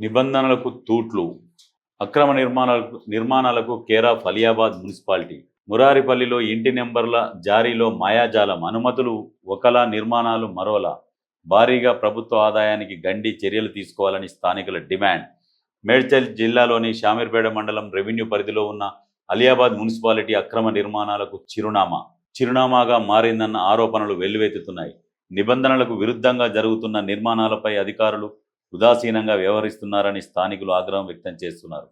నిబంధనలకు తూట్లు అక్రమ నిర్మాణాలకు నిర్మాణాలకు కేరా ఫలియాబాద్ అలియాబాద్ మున్సిపాలిటీ. మురారిపల్లిలో ఇంటి నెంబర్ల జారీలో మాయాజాలం అనుమతులు ఒకలా నిర్మాణాలు మరోలా. భారీగా ప్రభుత్వ ఆదాయానికి గండి చర్యలు తీసుకోవాలని స్థానికుల డిమాండ్. మేడ్చల్ జిల్లాలోని షామీర్పేట మండలం రెవెన్యూ పరిధిలో ఉన్న అలియాబాద్ మున్సిపాలిటీ అక్రమ నిర్మాణాలకు చిరునామా. చిరునామాగా మారిందన్న ఆరోపణలు వెల్లువెత్తుతున్నాయి. నిబంధనలకు విరుద్ధంగా జరుగుతున్న నిర్మాణాలపై అధికారులు ఉదాసీనంగా వ్యవహరిస్తున్నారని స్థానికులు ఆగ్రహం వ్యక్తం చేస్తున్నారు.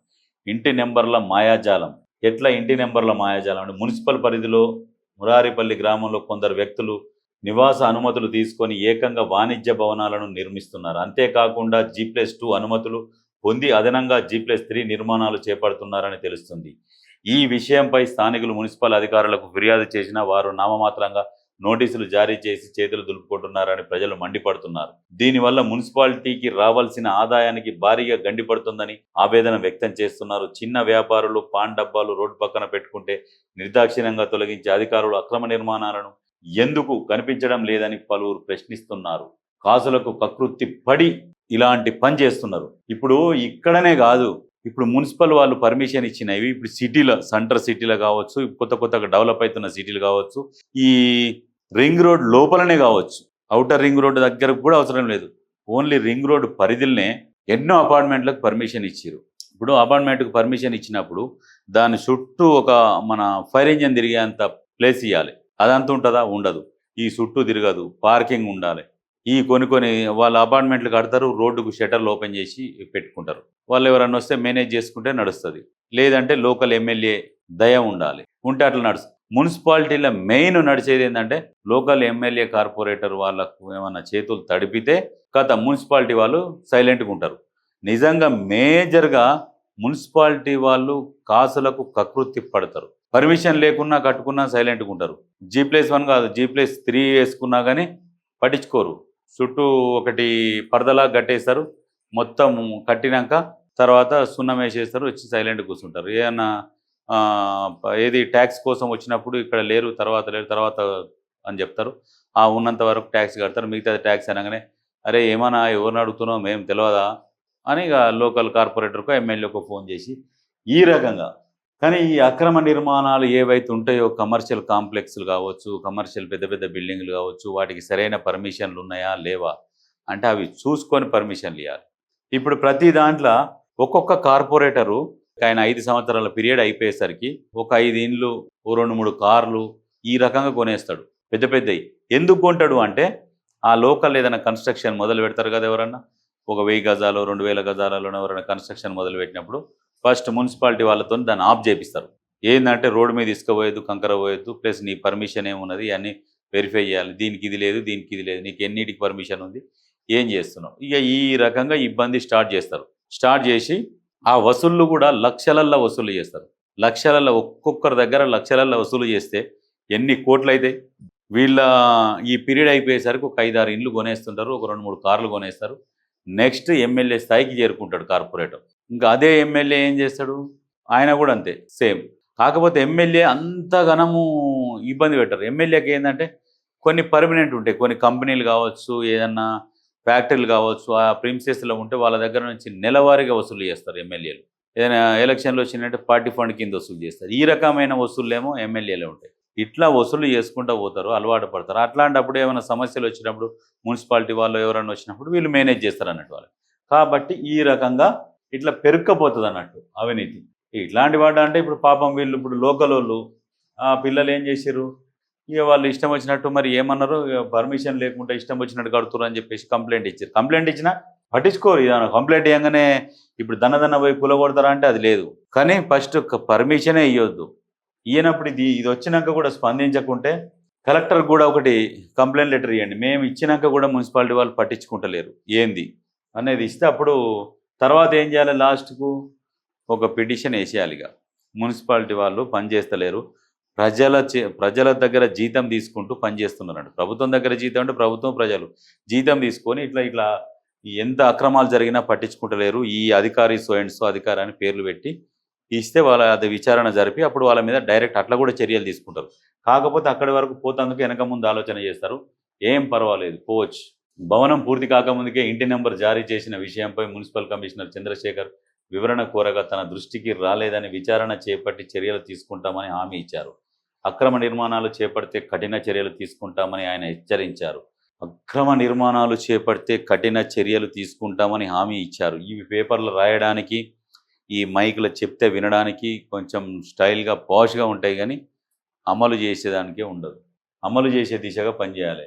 ఇంటి నెంబర్ల మాయాజాలం. ఎట్లా ఇంటి నెంబర్ల మాయాజాలం అంటే మున్సిపల్ పరిధిలో మురారిపల్లి గ్రామంలో కొందరు వ్యక్తులు నివాస అనుమతులు తీసుకొని ఏకంగా వాణిజ్య భవనాలను నిర్మిస్తున్నారు. అంతేకాకుండా జీ ప్లస్ టూ అనుమతులు పొంది అదనంగా జీ ప్లస్ త్రీ నిర్మాణాలు చేపడుతున్నారని తెలుస్తుంది. ఈ విషయంపై స్థానికులు మున్సిపల్ అధికారులకు ఫిర్యాదు చేసినా వారు నామమాత్రంగా నోటీసులు జారీ చేసి చేతులు దులుపుకుంటున్నారని ప్రజలు మండిపడుతున్నారు. దీనివల్ల మున్సిపాలిటీకి రావాల్సిన ఆదాయానికి భారీగా గండిపడుతుందని ఆవేదన వ్యక్తం చేస్తున్నారు. చిన్న వ్యాపారులు పాన్ డబ్బాలు రోడ్డు పక్కన పెట్టుకుంటే నిర్దాక్షిణ్యంగా తొలగించే అధికారులు అక్రమ నిర్మాణాలను ఎందుకు కనిపించడం లేదని పలువురు ప్రశ్నిస్తున్నారు. కాసులకు ప్రకృతి పడి ఇలాంటి పని చేస్తున్నారు. ఇప్పుడు ఇక్కడనే కాదు ఇప్పుడు మున్సిపల్ వాళ్ళు పర్మిషన్ ఇచ్చినవి ఇప్పుడు సిటీలో సెంటర్ సిటీలో కావచ్చు కొత్త కొత్తగా డెవలప్ అవుతున్న సిటీలు కావచ్చు ఈ రింగ్ రోడ్ లోపలనే కావచ్చు. అవుటర్ రింగ్ రోడ్ దగ్గరకు కూడా అవసరం లేదు. ఓన్లీ రింగ్ రోడ్ పరిధిలోనే ఎన్నో అపార్ట్మెంట్లకు పర్మిషన్ ఇచ్చారు ఇప్పుడు అపార్ట్మెంట్కు పర్మిషన్ ఇచ్చినప్పుడు దాని చుట్టూ ఒక మన ఫైర్ ఇంజన్ తిరిగేంత ప్లేస్ ఇవ్వాలి అదంతా ఉంటుందా? ఉండదు. ఈ చుట్టూ తిరగదు. పార్కింగ్ ఉండాలి. ఈ కొన్ని కొన్ని వాళ్ళ అపార్ట్మెంట్లు కడతారు రోడ్డుకు షటర్లు ఓపెన్ చేసి పెట్టుకుంటారు. వాళ్ళు ఎవరన్నా వస్తే మేనేజ్ చేసుకుంటే నడుస్తుంది. లేదంటే లోకల్ ఎమ్మెల్యే దయ ఉండాలి. ఉంటే అట్లా నడుస్తుంది మున్సిపాలిటీలో మెయిన్ నడిచేది ఏంటంటే లోకల్ ఎమ్మెల్యే కార్పొరేటర్ వాళ్ళకు ఏమన్నా చేతులు తడిపితే కథ మున్సిపాలిటీ వాళ్ళు సైలెంట్గా ఉంటారు. నిజంగా మేజర్గా మున్సిపాలిటీ వాళ్ళు కాసులకు కకృతి పడతారు. పర్మిషన్ లేకున్నా కట్టుకున్నా సైలెంట్గా ఉంటారు. జీ ప్లేస్ వన్ కాదు జీ ప్లేస్ త్రీ వేసుకున్నా కానీ పట్టించుకోరు. చుట్టూ ఒకటి పరదలా కట్టేస్తారు. మొత్తం కట్టినాక తర్వాత సున్నం వేసేస్తారు వచ్చి సైలెంట్ కూర్చుంటారు. ఏమన్నా ఏది ట్యాక్స్ కోసం వచ్చినప్పుడు ఇక్కడ లేరు తర్వాత లేరు తర్వాత అని చెప్తారు. ఆ ఉన్నంత వరకు ట్యాక్స్ కడతారు. మిగతా ట్యాక్స్ అనగానే అరే ఏమన్నా ఎవరిని అడుగుతున్నావు? మేము తెలియదా అని ఇక లోకల్ కార్పొరేటర్కు ఎమ్మెల్యేకు ఫోన్ చేసి ఈ రకంగా. కానీ ఈ అక్రమ నిర్మాణాలు ఏవైతే ఉంటాయో కమర్షియల్ కాంప్లెక్స్లు కావచ్చు కమర్షియల్ పెద్ద పెద్ద బిల్డింగ్లు కావచ్చు వాటికి సరైన పర్మిషన్లు ఉన్నాయా? లేవా? అంటే అవి చూసుకొని పర్మిషన్లు ఇవ్వాలి ఇప్పుడు ప్రతి దాంట్లో ఒక్కొక్క కార్పొరేటరు ఆయన ఐదు సంవత్సరాల పీరియడ్ అయిపోయేసరికి ఒక ఐదు ఇండ్లు ఓ రెండు మూడు కార్లు ఈ రకంగా కొనేస్తాడు. పెద్ద పెద్దవి ఎందుకు కొంటాడు అంటే ఆ లోకల్ ఏదైనా కన్స్ట్రక్షన్ మొదలు పెడతారు కదా ఎవరన్నా? ఒక వెయ్యి గజాలు రెండు వేల గజాలలో ఎవరైనా కన్స్ట్రక్షన్ మొదలు పెట్టినప్పుడు ఫస్ట్ మున్సిపాలిటీ వాళ్ళతో దాన్ని ఆఫ్ చేపిస్తారు. ఏంటంటే రోడ్డు మీద ఇసుకపోయొద్దు కంకర పోయొద్దు ప్లస్ నీ పర్మిషన్ ఏమున్నది అన్నీ వెరిఫై చేయాలి. దీనికి ఇది లేదు దీనికి ఇది లేదు నీకు ఎన్నిటికి పర్మిషన్ ఉంది? ఏం చేస్తున్నావు? ఇక ఈ రకంగా ఇబ్బంది స్టార్ట్ చేస్తారు. స్టార్ట్ చేసి ఆ వసూళ్ళు కూడా లక్షలల్లో వసూలు చేస్తారు. లక్షలల్లో ఒక్కొక్కరి దగ్గర లక్షలల్లో వసూలు చేస్తే ఎన్ని కోట్లు అయితే వీళ్ళ ఈ పీరియడ్ అయిపోయేసరికి ఒక ఐదారు ఇండ్లు కొనేస్తుంటారు ఒక రెండు మూడు కార్లు కొనేస్తారు. నెక్స్ట్ ఎమ్మెల్యే స్థాయికి చేరుకుంటాడు కార్పొరేటర్. ఇంకా అదే ఎమ్మెల్యే ఏం చేస్తాడు? ఆయన కూడా అంతే సేమ్. కాకపోతే ఎమ్మెల్యే అంత ఘనము ఇబ్బంది పెట్టారు. ఎమ్మెల్యేకి ఏంటంటే కొన్ని పర్మనెంట్ ఉంటాయి. కొన్ని కంపెనీలు కావచ్చు ఏదన్నా ఫ్యాక్టరీలు కావచ్చు ఆ ప్రిన్సెస్లో ఉంటే వాళ్ళ దగ్గర నుంచి నెలవారీగా వసూలు చేస్తారు ఎమ్మెల్యేలు. ఏదైనా ఎలక్షన్లు వచ్చినట్టే పార్టీ ఫండ్ కింద వసూలు చేస్తారు. ఈ రకమైన వసూళ్ళేమో ఎమ్మెల్యేలే ఉంటాయి. ఇట్లా వసూలు చేసుకుంటూ పోతారు అలవాటు పడతారు. అట్లాంటప్పుడు ఏమైనా సమస్యలు వచ్చినప్పుడు మున్సిపాలిటీ వాళ్ళు ఎవరైనా వచ్చినప్పుడు వీళ్ళు మేనేజ్ చేస్తారు అన్నట్టు వాళ్ళు. కాబట్టి ఈ రకంగా ఇట్లా పెరుక్కపోతుంది అన్నట్టు అవినీతి. ఇట్లాంటి వాడు అంటే ఇప్పుడు పాపం వీళ్ళు ఇప్పుడు లోకల్ వాళ్ళు పిల్లలు ఏం చేశారు ఇక వాళ్ళు ఇష్టం వచ్చినట్టు మరి ఏమన్నారు? పర్మిషన్ లేకుండా ఇష్టం వచ్చినట్టు కడుతున్నారు అని చెప్పేసి కంప్లైంట్ ఇచ్చారు కంప్లైంట్ ఇచ్చినా పట్టించుకోరు. ఇదాన కంప్లైంట్ ఇవ్వగానే ఇప్పుడు దన్న దన్న పోయి కూలగొడతారా అంటే అది లేదు. కానీ ఫస్ట్ పర్మిషనే ఇవ్వద్దు ఇయ్యనప్పుడు ఇది ఇది వచ్చినాక కూడా స్పందించకుంటే కలెక్టర్ కూడా ఒకటి కంప్లైంట్ లెటర్ ఇవ్వండి మేము ఇచ్చినాక కూడా మున్సిపాలిటీ వాళ్ళు పట్టించుకుంటలేరు. ఏంది? అనేది ఇస్తే అప్పుడు తర్వాత ఏం చేయాలి? లాస్ట్కు ఒక పిటిషన్ వేసేయాలి ఇక మున్సిపాలిటీ వాళ్ళు పనిచేస్తలేరు ప్రజల చే- ప్రజల దగ్గర జీతం తీసుకుంటూ పనిచేస్తున్నారంట ప్రభుత్వం దగ్గర జీతం అంటే ప్రభుత్వం ప్రజలు. జీతం తీసుకొని ఇట్లా ఇట్లా ఎంత అక్రమాలు జరిగినా పట్టించుకుంటలేరు. ఈ అధికారి సో అండ్ సో అధికారి అని పేర్లు పెట్టి ఇస్తే వాళ్ళ అది విచారణ జరిపి అప్పుడు వాళ్ళ మీద డైరెక్ట్ అట్లా కూడా చర్యలు తీసుకుంటారు. కాకపోతే అక్కడి వరకు పోతందుకు వెనక ముందు ఆలోచన చేస్తారు. ఏం పర్వాలేదు పోవచ్చు. భవనం పూర్తి కాకముందుకే ఇంటి నెంబర్ జారీ చేసిన విషయంపై మున్సిపల్ కమిషనర్ చంద్రశేఖర్ వివరణ కోరగా తన దృష్టికి రాలేదని విచారణ చేపట్టి చర్యలు తీసుకుంటామని హామీ ఇచ్చారు. అక్రమ నిర్మాణాలు చేపడితే కఠిన చర్యలు తీసుకుంటామని ఆయన హెచ్చరించారు. అక్రమ నిర్మాణాలు చేపడితే కఠిన చర్యలు తీసుకుంటామని హామీ ఇచ్చారు. ఈ పేపర్లు రాయడానికి ఈ మైకులు చెప్తే వినడానికి కొంచెం స్టైల్గా పాష్గా ఉంటాయి కానీ అమలు చేసేదానికే ఉండదు. అమలు చేసే దిశగా పనిచేయాలి.